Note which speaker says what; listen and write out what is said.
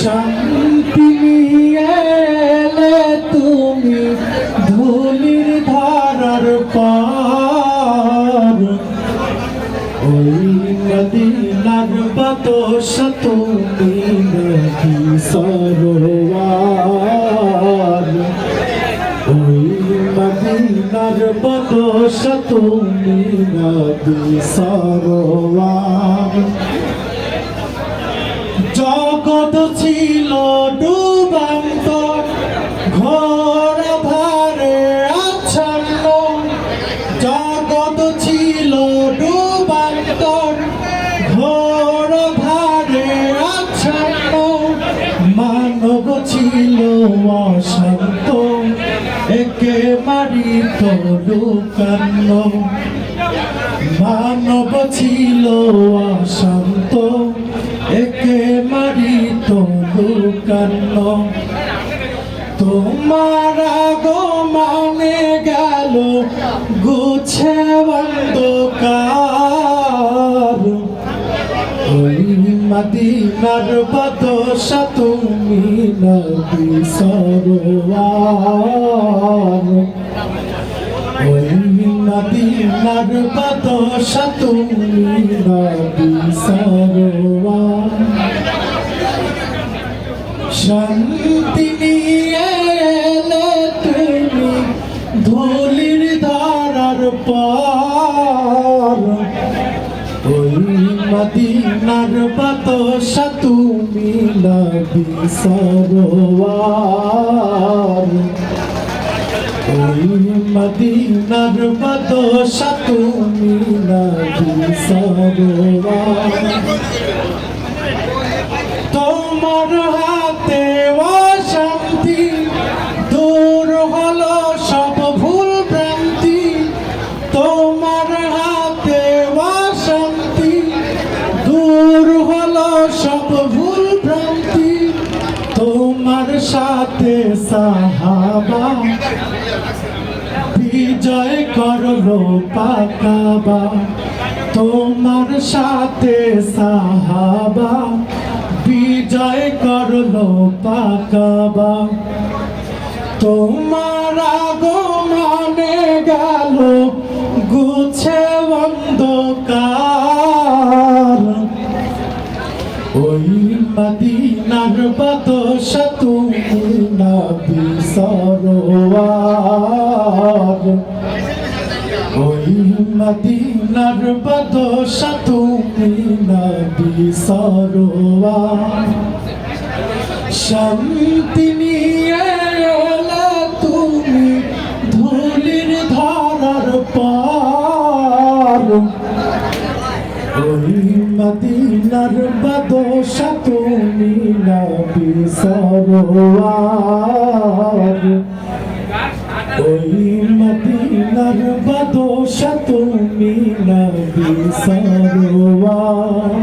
Speaker 1: শান্তি নিয়ে তুমি ধুলির ধারার পার। ওই মদিনার বাদশ তুমি নদী সরোয়ার? ওই মদিনার বাদশ তুমি নদী সরোয়ার? জগৎ ছিল ডুবান্ত, ঘোর ধারে আচ্ছন্ন। জগৎ ছিল ডুবান্ত, ঘোর ধারে আচ্ছন্ন। মানব ছিল অশান্ত, একে মারিত লুকান্ন মানব ছিল অশান্ত তোমার আগমনে গেল গুছে অন্ধকার। মদিনার বদশা তুমি নবী সরোয়ার। ওই মদিনার বদশা তুমি নবী সরোয়ার। শান্তি পার। ওই মদিনার বাদশা তুমি নবী সরোয়ার। ওই মদিনার বাদশা তুমি নবী সরোয়ার। তোমার সাথে সাহাবা। বিজয় করল পাকাবা। তোমার সাথে সাহাবা। বিজয় করল পাকাবা। তোমার আগমনে গেল ওই মদিনার বাদশা তুমি নবী সরোয়ার। ওই মদিনার বাদশা তুমি নবী সরোয়ার। শান্তি নিয়ে মদিনার বাদশা তুমি নবী সরোয়ার ওই মদিনার বাদশা তুমি নবী সরোয়ার